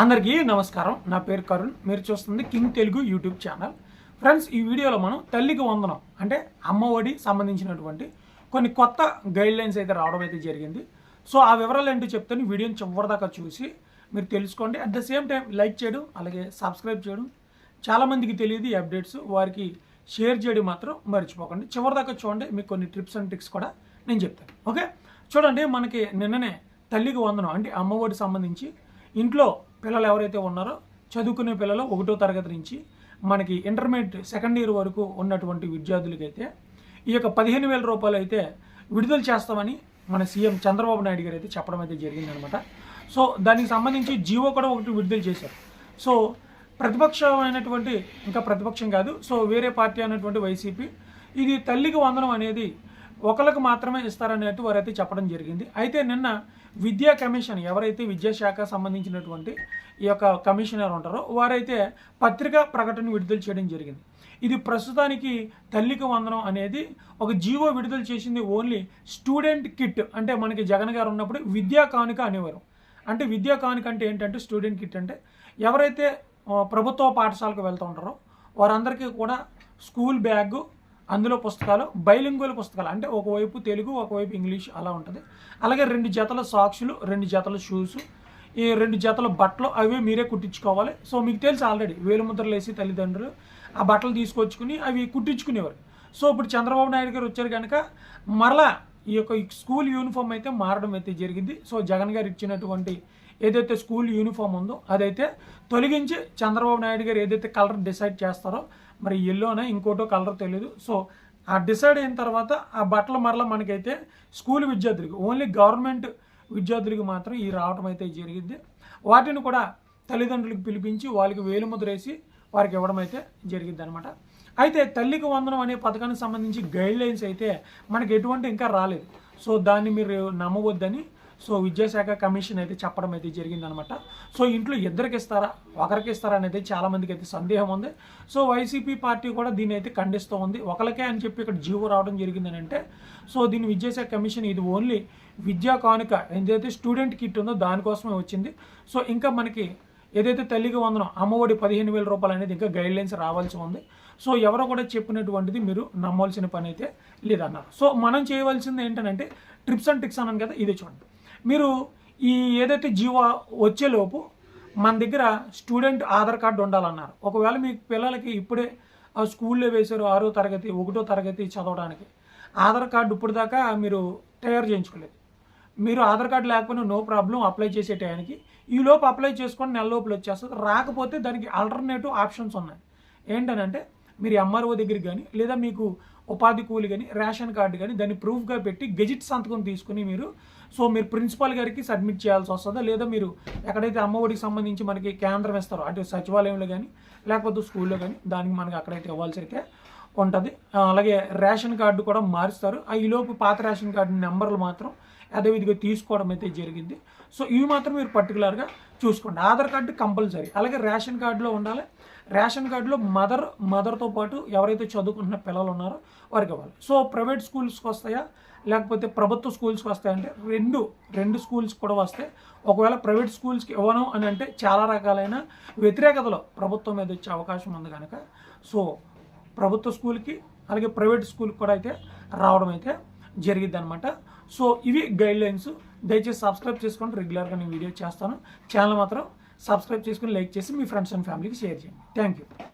అందరికీ నమస్కారం. నా పేరు కరుణ్. మీరు చూస్తుంది king Telugu YouTube channel. Friends ఈ వీడియోలో మనం తల్లికి వందనం అంటే అమ్మఒడి సంబంధించినటువంటి కొన్ని కొత్త గైడ్ లైన్స్ అయితే రావడం అయితే జరిగింది. సో ఆ వివరాలు ఏంటో చెప్తాను. వీడియోని చివరిదాకా చూసి మీరు తెలుసుకోండి. At the same time like చేయడం అలాగే సబ్స్క్రైబ్ చేయడం చాలామందికి తెలియదు ఈ అప్డేట్స్ వారికి షేర్ చేయడం మాత్రం మర్చిపోకండి. చివరిదాకా చూడండి. మీకు కొన్ని ట్రిప్స్ అండ్ ట్రిక్స్ కూడా నేను చెప్తాను. ఓకే చూడండి మనకి నిన్ననే తల్లికి వందనం అంటే అమ్మఒడి సంబంధించి ఇంట్లో పిల్లలు ఎవరైతే ఉన్నారో చదువుకునే పిల్లలు ఒకటో తరగతి నుంచి మనకి ఇంటర్మీడియట్ సెకండ్ ఇయర్ వరకు ఉన్నటువంటి విద్యార్థులకైతే ఈ యొక్క పదిహేను వేల రూపాయలు అయితే విడుదల చేస్తామని మన సీఎం చంద్రబాబు నాయుడు గారు అయితే చెప్పడం అయితే జరిగిందనమాట. సో దానికి సంబంధించి జీవో కూడా ఒకటి విడుదల చేశారు. సో ప్రతిపక్షమైనటువంటి ఇంకా ప్రతిపక్షం కాదు సో వేరే పార్టీ అయినటువంటి వైసీపీ ఇది తల్లికి వందనం అనేది ఒకరికి మాత్రమే ఇస్తారనేది వారైతే చెప్పడం జరిగింది. అయితే నిన్న విద్యా కమిషన్ ఎవరైతే విద్యాశాఖ సంబంధించినటువంటి ఈ యొక్క కమిషనర్ ఉంటారో వారైతే పత్రికా ప్రకటన విడుదల చేయడం జరిగింది. ఇది ప్రస్తుతానికి తల్లికి వందనం అనేది ఒక జీవో విడుదల చేసింది ఓన్లీ స్టూడెంట్ కిట్ అంటే మనకి జగన్ గారు ఉన్నప్పుడు విద్యా కానుక అనేవారు. అంటే విద్యా కానుక అంటే ఏంటంటే స్టూడెంట్ కిట్ అంటే ఎవరైతే ప్రభుత్వ పాఠశాలకు వెళ్తూ ఉంటారో వారందరికీ కూడా స్కూల్ బ్యాగ్ అందులో పుస్తకాలు బైలింగువల్ పుస్తకాలు. అంటే ఒకవైపు తెలుగు ఒకవైపు ఇంగ్లీష్ అలా ఉంటుంది. అలాగే రెండు జతల సాక్సులు రెండు జతల షూస్. ఈ రెండు జతల బట్టలు అవి మీరే కుట్టించుకోవాలి. సో మీకు తెలుసు ఆల్రెడీ వేలుముద్రలు వేసి తల్లిదండ్రులు ఆ బట్టలు తీసుకొచ్చుకుని అవి కుట్టించుకునేవారు. సో ఇప్పుడు చంద్రబాబు నాయుడు గారు వచ్చారు కనుక మరలా ఈ యొక్క స్కూల్ యూనిఫామ్ అయితే మారడం అయితే జరిగింది. సో జగన్ గారు ఇచ్చినటువంటి ఏదైతే స్కూల్ యూనిఫామ్ ఉందో అదైతే తొలగించి చంద్రబాబు నాయుడు గారు ఏదైతే కలర్ డిసైడ్ చేస్తారో మరి ఎల్లోనే ఇంకోటో కలర్ తెలియదు సో ఆ డిసైడ్ అయిన తర్వాత ఆ బట్టలు మరలా మనకైతే స్కూల్ విద్యార్థులకు ఓన్లీ గవర్నమెంట్ విద్యార్థులకు మాత్రం ఈ రావటం అయితే జరిగింది. వాటిని కూడా తల్లిదండ్రులకు పిలిపించి వాళ్ళకి వేలుముద్రేసి వారికి ఇవ్వడం అయితే జరిగింది అనమాట అయితే తల్లికి వందనం అనే పథకానికి సంబంధించి గైడ్ లైన్స్ అయితే మనకి ఎటువంటి ఇంకా రాలేదు. సో దాన్ని మీరు నమ్మవద్దని సో విద్యాశాఖ కమిషన్ అయితే చెప్పడం అయితే జరిగిందనమాట. సో ఇంట్లో ఇద్దరికి ఇస్తారా? ఒకరికి ఇస్తారా అనేది చాలా మందికి అయితే సందేహం ఉంది. సో వైసీపీ పార్టీ కూడా దీన్ని అయితే ఖండిస్తూ ఉంది. ఒకరికే అని చెప్పి ఇక్కడ జీవో రావడం జరిగిందని అంటే సో దీన్ని విద్యాశాఖ కమిషన్ ఇది ఓన్లీ విద్యా కానుక ఏదైతే స్టూడెంట్ కిట్ ఉందో దానికోసమే వచ్చింది. సో ఇంకా మనకి ఏదైతే తల్లికి వందనం అమ్మఒడి పదిహేను వేల రూపాయలు అనేది ఇంకా గైడ్ లైన్స్ రావాల్సి ఉంది. సో ఎవరో కూడా చెప్పినటువంటిది మీరు నమ్మాల్సిన పని అయితే లేదన్నారు. సో మనం చేయవలసింది ఏంటంటే ట్రిప్స్ అండ్ టిక్స్ అన్నాను కదా ఇది చూడండి. మీరు ఈ ఏదైతే జీవో వచ్చేలోపు మన దగ్గర స్టూడెంట్ ఆధార్ కార్డు ఉండాలన్నారు. ఒకవేళ మీ పిల్లలకి ఇప్పుడే ఆ స్కూల్లో వేశారు ఆరో తరగతి ఒకటో తరగతి చదవడానికి. ఆధార్ కార్డు ఇప్పుడు దాకా మీరు తయారు చేయించుకోలేదు. మీరు ఆధార్ కార్డు లేకపోయినా నో ప్రాబ్లం అప్లై చేసే టయానికి ఈ లోపు అప్లై చేసుకొని నెల లోపల వచ్చేస్తుంది. రాకపోతే దానికి ఆల్టర్నేటివ్ ఆప్షన్స్ ఉన్నాయి. ఏంటనంటే మీరు ఎంఆర్ఓ దగ్గరికి కానీ లేదా మీకు ఉపాధి కూలి కానీ రేషన్ కార్డు కానీ దాన్ని ప్రూఫ్గా పెట్టి గెజిట్ సంతకం తీసుకుని మీరు సో మీరు ప్రిన్సిపాల్ గారికి సబ్మిట్ చేయాల్సి వస్తుందా? లేదా మీరు ఎక్కడైతే అమ్మఒడికి సంబంధించి మనకి కేంద్రం ఇస్తారో అటు సచివాలయంలో కానీ లేకపోతే స్కూల్లో కానీ దానికి మనకి అక్కడైతే ఇవ్వాల్సి అయితే ఉంటుంది. అలాగే రేషన్ కార్డు కూడా మారుస్తారు. ఆ ఈలోపు పాత రేషన్ కార్డు నెంబర్లు మాత్రం అదేవిధంగా తీసుకోవడం అయితే జరిగింది. సో ఇవి మాత్రం మీరు పర్టికులర్గా చూసుకోండి. Aadhaar card compulsory. అలాగే రేషన్ కార్డులో ఉండాలి. రేషన్ కార్డులో మదర్ మదర్తో పాటు ఎవరైతే చదువుకుంటున్న పిల్లలు ఉన్నారో వారికి ఇవ్వాలి. సో ప్రైవేట్ స్కూల్స్కి వస్తాయా? లేకపోతే ప్రభుత్వ స్కూల్స్కి వస్తాయంటే రెండు రెండు స్కూల్స్ కూడా వస్తాయి ఒకవేళ ప్రైవేట్ స్కూల్స్కి ఇవ్వను అని అంటే చాలా రకాలైన వ్యతిరేకతలో ప్రభుత్వం మీద వచ్చే అవకాశం ఉంది కనుక సో ప్రభుత్వ స్కూల్కి అలాగే ప్రైవేట్ స్కూల్కి కూడా అయితే రావడం అయితే జరిగిద్ది అనమాట సో ఇవి గైడ్ లైన్స్ దయచేసి సబ్స్క్రైబ్ చేసుకోండి రెగ్యులర్గా నేను వీడియో చేస్తాను. ఛానల్ మాత్రం సబ్స్క్రైబ్ చేసుకుని లైక్ చేసి మీ ఫ్రెండ్స్ అండ్ ఫ్యామిలీకి షేర్ చేయండి. Thank you